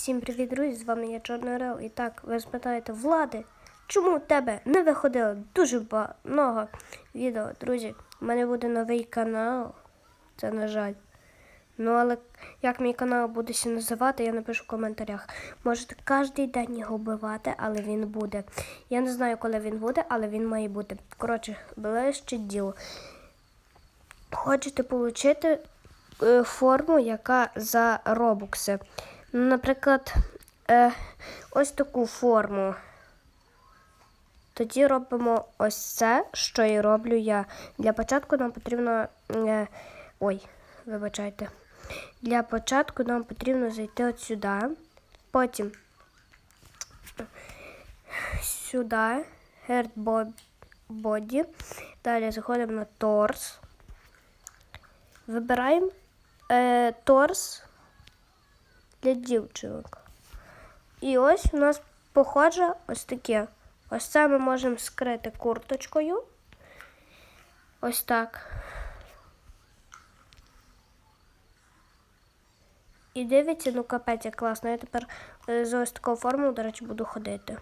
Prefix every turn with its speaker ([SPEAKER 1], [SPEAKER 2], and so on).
[SPEAKER 1] Всім привіт, друзі! З вами я Чорний Орел. І так, ви спитаєте, Влади, чому у тебе не виходило дуже ба- много відео? Друзі, у мене буде новий канал. Це на жаль. Ну, але як мій канал буде ще називати, я напишу в коментарях. Можете кожен день його вбивати, але він буде. Я не знаю, коли він буде, але він має бути. Коротше, ближче діло. Хочете отримати е, форму, яка за робокси. Наприклад, е, ось таку форму. Тоді робимо ось це, що і роблю я. Для початку нам потрібно. Е, ой, вибачайте. Для початку нам потрібно зайти от сюди. Потім сюди, Heart Body. Далі заходимо на торс. Вибираємо е, торс для дівчинок. І ось у нас похоже ось таке. Ось це ми можемо скрити курточкою. Ось так. І дивіться, ну капець, як класно. Я тепер е, з ось такою формою, до речі, буду ходити.